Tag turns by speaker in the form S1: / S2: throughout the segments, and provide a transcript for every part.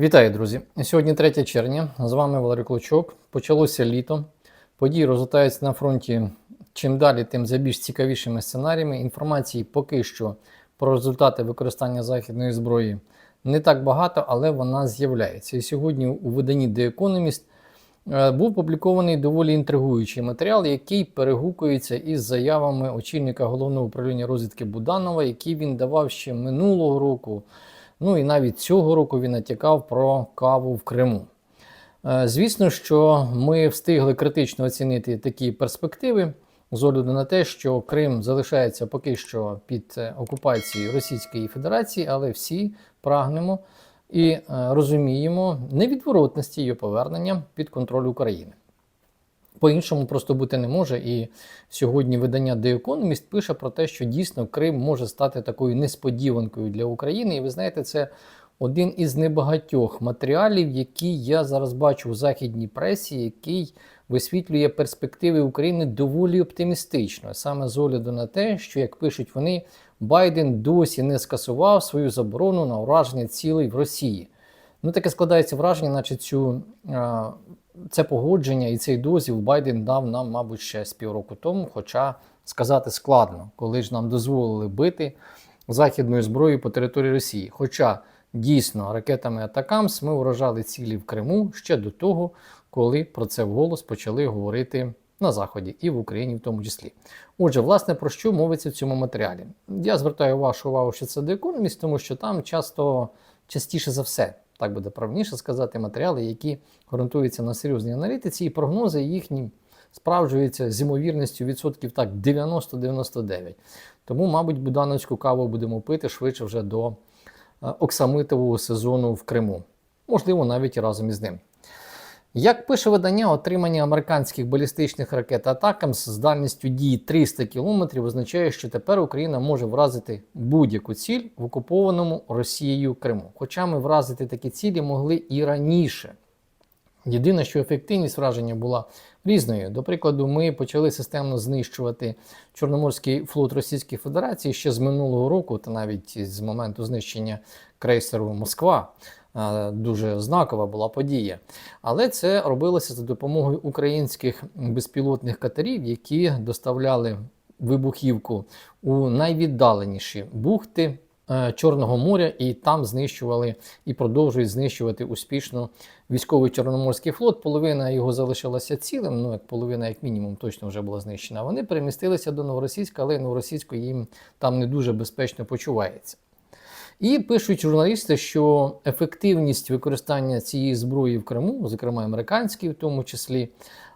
S1: Вітаю, друзі! Сьогодні 3 червня. З вами Валерій Клочок. Почалося літо. Події розгортаються на фронті чим далі, тим за більш цікавішими сценаріями. Інформації поки що про результати використання західної зброї не так багато, але вона з'являється. І сьогодні у виданні The Economist е, був публікований доволі інтригуючий матеріал, який перегукується із заявами очільника головного управління розвідки Буданова, які він давав ще минулого року. Ну і навіть цього року він натякав про каву в Криму. Е, Звісно, що ми встигли критично оцінити такі перспективи з огляду на те, що Крим залишається поки що під е, окупацією Російської Федерації, але всі прагнемо і е, розуміємо невідворотності її повернення під контроль України. По-іншому просто бути не може. І сьогодні видання The Economist пише про те, що дійсно Крим може стати такою несподіванкою для України. І ви знаєте, це один із небагатьох матеріалів, які я зараз бачу у західній пресі, який висвітлює перспективи України доволі оптимістично, саме з огляду на те, що, як пишуть вони, Байден досі не скасував свою заборону на ураження цілей в Росії. Ну, таке складається враження, наче цю, це погодження і цей дозвіл Байден дав нам, мабуть, ще з півроку тому. Хоча сказати складно, коли ж нам дозволили бити західною зброєю по території Росії. Хоча дійсно ракетами Атакамс ми вражали цілі в Криму ще до того, коли про це вголос почали говорити на Заході і в Україні в тому числі. Отже, власне, про що мовиться в цьому матеріалі? Я звертаю вашу увагу, що це The Economist, тому що там часто частіше за все, так буде правніше сказати, матеріали, які ґрунтуються на серйозній аналітиці, і прогнози їхні справджуються з ймовірністю відсотків так 90-99. Тому, мабуть, буданочку каву будемо пити швидше вже до е, оксамитового сезону в Криму. Можливо, навіть разом із ним. Як пише видання, отримання американських балістичних ракет Атакамс з дальністю дії 300 км означає, що тепер Україна може вразити будь-яку ціль в окупованому Росією Криму. Хоча ми вразити такі цілі могли і раніше. Єдине, що ефективність враження була різною. До прикладу, ми почали системно знищувати Чорноморський флот Російської Федерації ще з минулого року, та навіть з моменту знищення крейсеру Москва. Е, Дуже знакова була подія. Але це робилося за допомогою українських безпілотних катерів, які доставляли вибухівку у найвіддаленіші бухти е, Чорного моря, і там знищували і продовжують знищувати успішно військовий Чорноморський флот. Половина його залишилася цілим, ну як половина, як мінімум, точно вже була знищена. Вони перемістилися до Новоросійська, але Новоросійську їм там не дуже безпечно почувається. І пишуть журналісти, що ефективність використання цієї зброї в Криму, зокрема американській, в тому числі,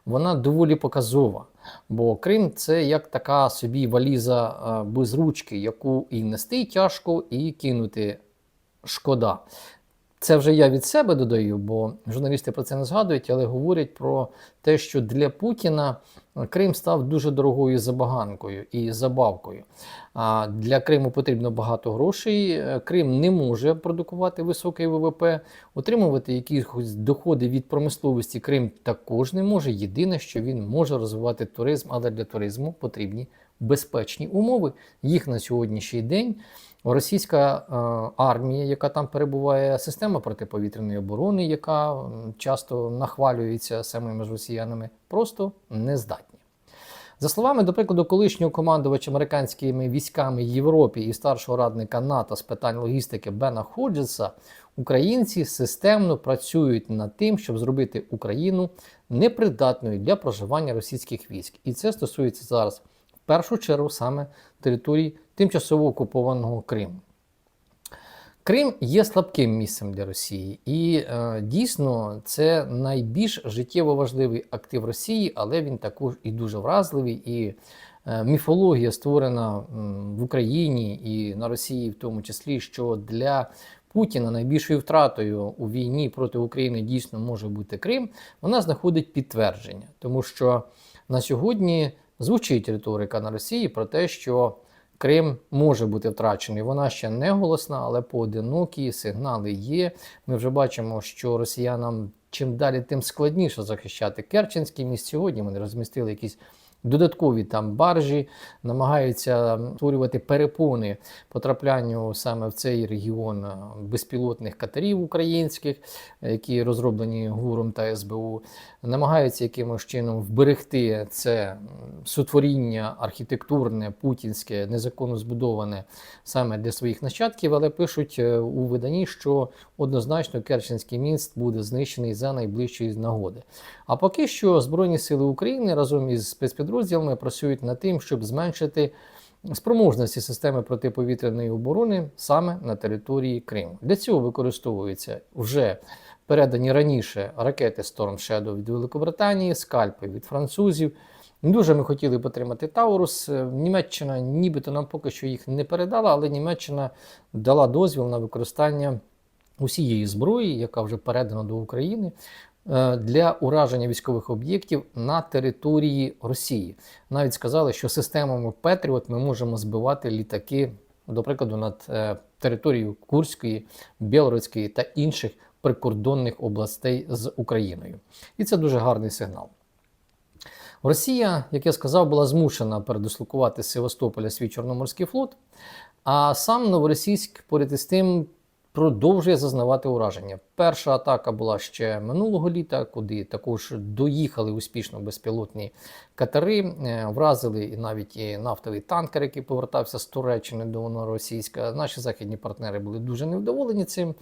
S1: вона доволі показова. Бо Крим це як така собі валіза без ручки, яку і нести тяжко, і кинути шкода. Це вже я від себе додаю, бо журналісти про це не згадують, але говорять про те, що для Путіна Крим став дуже дорогою забаганкою і забавкою. А для Криму потрібно багато грошей. Крим не може продукувати високий ВВП, отримувати якісь доходи від промисловості. Крим також не може. Єдине, що він може розвивати туризм, але для туризму потрібні безпечні умови. Їх на сьогоднішній день російська е, армія, яка там перебуває, система протиповітряної оборони, яка часто нахвалюється самими ж росіянами, просто не здатні. За словами, до прикладу, колишнього командувача американськими військами Європі і старшого радника НАТО з питань логістики Бена Ходжеса, українці системно працюють над тим, щоб зробити Україну непридатною для проживання російських військ. І це стосується зараз першу чергу саме території тимчасово окупованого Криму. Крим є слабким місцем для Росії, і е, дійсно це найбільш життєво важливий актив Росії, але він також і дуже вразливий. І е, міфологія створена в Україні і на Росії, в тому числі, що для Путіна найбільшою втратою у війні проти України дійсно може бути Крим. Вона знаходить підтвердження, тому що на сьогодні звучить риторика на Росії про те, що Крим може бути втрачений. Вона ще не голосна, але поодинокі сигнали є. Ми вже бачимо, що росіянам чим далі, тим складніше захищати Керченський міст. Сьогодні вони розмістили якісь додаткові там баржі, намагаються створювати перепони потраплянню саме в цей регіон е, безпілотних катерів українських, які розроблені ГУРом та СБУ, намагаються якимось чином вберегти це сотворіння архітектурне, путінське, незаконно збудоване саме для своїх нащадків, але пишуть е, у виданні, що однозначно Керченський міст буде знищений за найближчої нагоди. А поки що Збройні Сили України разом із спецпідрозділами працюють над тим, щоб зменшити спроможності системи протиповітряної оборони саме на території Криму. Для цього використовуються вже передані раніше ракети Storm Shadow від Великобританії, скальпи від французів. Дуже ми хотіли б отримати Таурус. Е, Німеччина нібито нам поки що їх не передала, але Німеччина дала дозвіл на використання усієї зброї, яка вже передана до України, для ураження військових об'єктів на території Росії. Навіть сказали, що системами Петріот ми можемо збивати літаки, до прикладу, над е, територією Курської, Білоруської та інших прикордонних областей з Україною. І це дуже гарний сигнал. Росія, як я сказав, була змушена передислокувати з Севастополя свій Чорноморський флот, а сам Новоросійськ поряд із тим продовжує зазнавати ураження. Перша атака була ще минулого літа, куди також доїхали успішно безпілотні катери, е, вразили навіть і нафтовий танкер, який повертався з Туреччини до Новоросійська. Наші західні партнери були дуже невдоволені цим.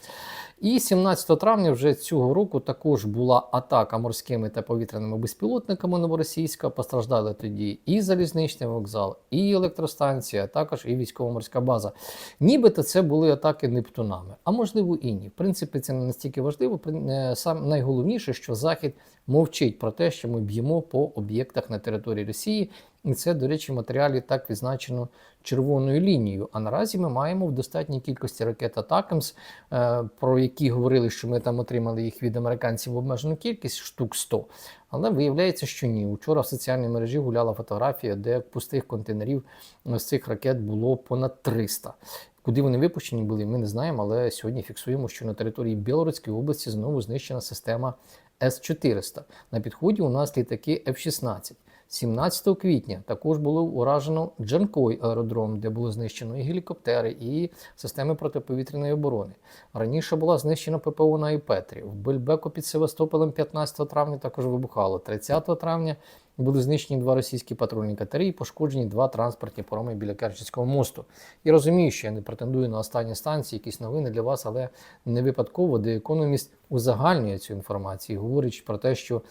S1: І 17 травня вже цього року також була атака морськими та повітряними безпілотниками Новоросійська. Постраждали тоді і залізничний вокзал, і електростанція, а також і військово-морська база. Нібито це були атаки Нептунами, а можливо і ні. В принципі, це не настільки важливо. Е, Сам найголовніше, що Захід мовчить про те, що ми б'ємо по об'єктах на території Росії. І це, до речі, в матеріалі так відзначено червоною лінією. А наразі ми маємо в достатній кількості ракет Атакамс, е, про які говорили, що ми там отримали їх від американців обмежену кількість штук 100. Але виявляється, що ні. Учора в соціальній мережі гуляла фотографія, де пустих контейнерів з цих ракет було понад 300. Куди вони випущені були, ми не знаємо, але сьогодні фіксуємо, що на території Білоруської області знову знищена система С-400. На підході у нас літаки F-16. 17 квітня також було уражено Джанкой аеродром, де було знищено і гелікоптери, і системи протиповітряної оборони. Раніше була знищена ППО на Іпетрі. В Бельбеку під Севастополем 15 травня також вибухало. 30 травня були знищені два російські патрульні катери і пошкоджені два транспортні пароми біля Керченського мосту. І розумію, що я не претендую на останні станції, якісь новини для вас, але не випадково, де економіст узагальнює цю інформацію, говорить про те, що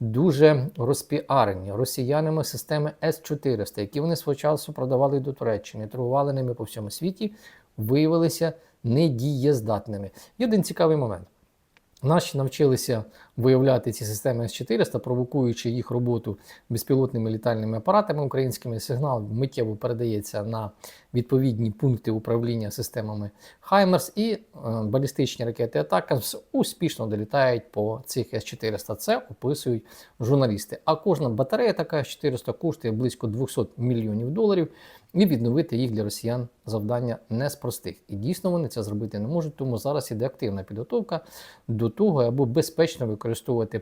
S1: дуже розпіарені росіянами системи С-400, які вони свого часу продавали до Туреччини, торгували ними по всьому світі, виявилися недієздатними. Є один цікавий момент. Наші навчилися виявляти ці системи С-400, провокуючи їх роботу безпілотними літальними апаратами українськими. Сигнал миттєво передається на відповідні пункти управління системами Хаймерс, і е, балістичні ракети Атакамс успішно долітають по цих С-400. Це описують журналісти. А кожна батарея така С-400 коштує близько 200 мільйонів доларів. І відновити їх для росіян завдання не з простих. І дійсно вони це зробити не можуть, тому зараз іде активна підготовка до того, аби безпечно використовувати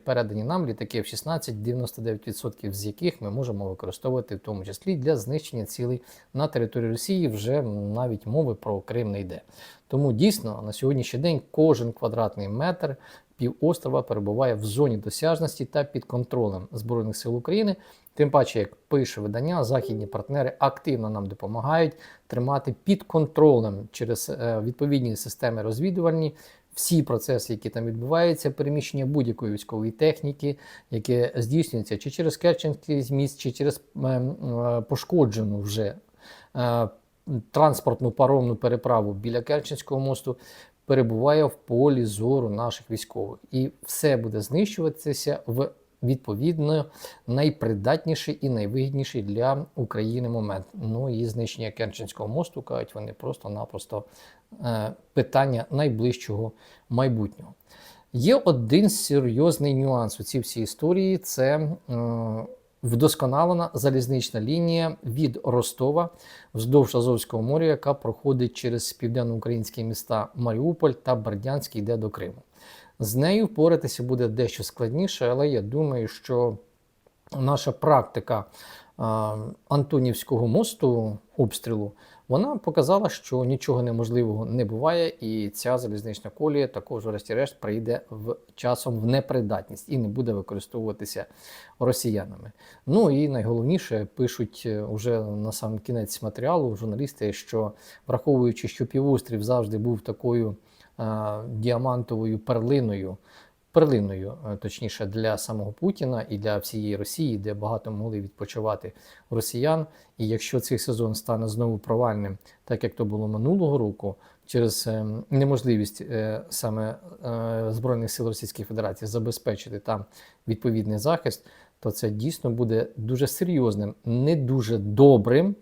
S1: передані нам літаки F-16, 99% з яких ми можемо використовувати в тому числі для знищення цілей на території Росії. Вже навіть мови про Крим не йде. Тому дійсно на сьогоднішній день кожен квадратний метр півострова перебуває в зоні досяжності та під контролем Збройних сил України. Тим паче, як пише видання, західні партнери активно нам допомагають тримати під контролем через е, відповідні системи розвідувальні. Всі процеси, які там відбуваються, переміщення будь-якої військової техніки, яке здійснюється чи через Керченський зміст, чи через е, е, пошкоджену вже транспортну паромну переправу біля Керченського мосту, перебуває в полі зору наших військових, і все буде знищуватися в відповідно найпридатніший і найвигідніший для України момент. Ну і знищення Керченського мосту кажуть, вони просто-напросто е, питання найближчого майбутнього. Є один серйозний нюанс у цій всій історії: це вдосконалена залізнична лінія від Ростова вздовж Азовського моря, яка проходить через південно-українські міста Маріуполь та Бердянськ, йде до Криму. З нею впоратися буде дещо складніше, але я думаю, що наша практика а, Антонівського мосту обстрілу, вона показала, що нічого неможливого не буває, і ця залізнична колія також, врешті-решт, прийде в часом в непридатність і не буде використовуватися росіянами. Ну і найголовніше пишуть е, уже на сам кінець матеріалу журналісти, що враховуючи, що півострів завжди був такою діамантовою перлиною. Перлиною, е, точніше, для самого Путіна і для всієї Росії, де багато могли відпочивати росіян. І якщо цей сезон стане знову провальним, так як то було минулого року, через е, неможливість е, саме е, Збройних сил Російської Федерації забезпечити там відповідний захист, то це дійсно буде дуже серйозним, не дуже добрим е,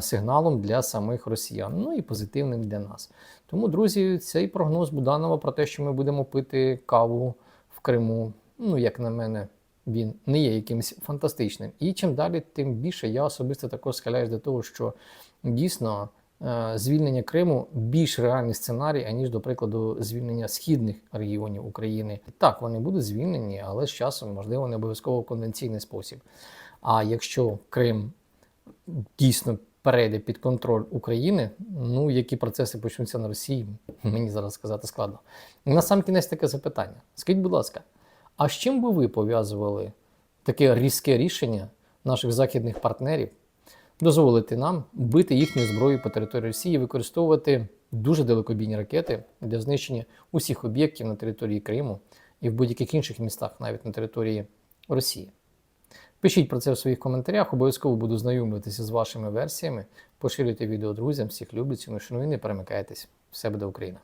S1: сигналом для самих росіян, ну і позитивним для нас. Тому, друзі, цей прогноз Буданова про те, що ми будемо пити каву в Криму, ну, як на мене, він не є якимось фантастичним. І чим далі, тим більше я особисто також схиляюсь до того, що дійсно е, звільнення Криму більш реальний сценарій, аніж, до прикладу, звільнення східних регіонів України. Так, вони будуть звільнені, але з часом, можливо, не обов'язково конвенційний спосіб. А якщо Крим дійсно перейде під контроль України, ну які процеси почнуться на Росії, мені зараз сказати складно. На сам кінець таке запитання. Скажіть, будь ласка, а з чим би ви пов'язували таке різке рішення наших західних партнерів дозволити нам бити їхню зброю по території Росії, використовувати дуже далекобійні ракети для знищення усіх об'єктів на території Криму і в будь-яких інших містах, навіть на території Росії? Пишіть про це в своїх коментарях, обов'язково буду знайомитися з вашими версіями. Поширюйте відео друзям, всіх люблю, ціную, шаную, не перемикайтесь. Все буде Україна!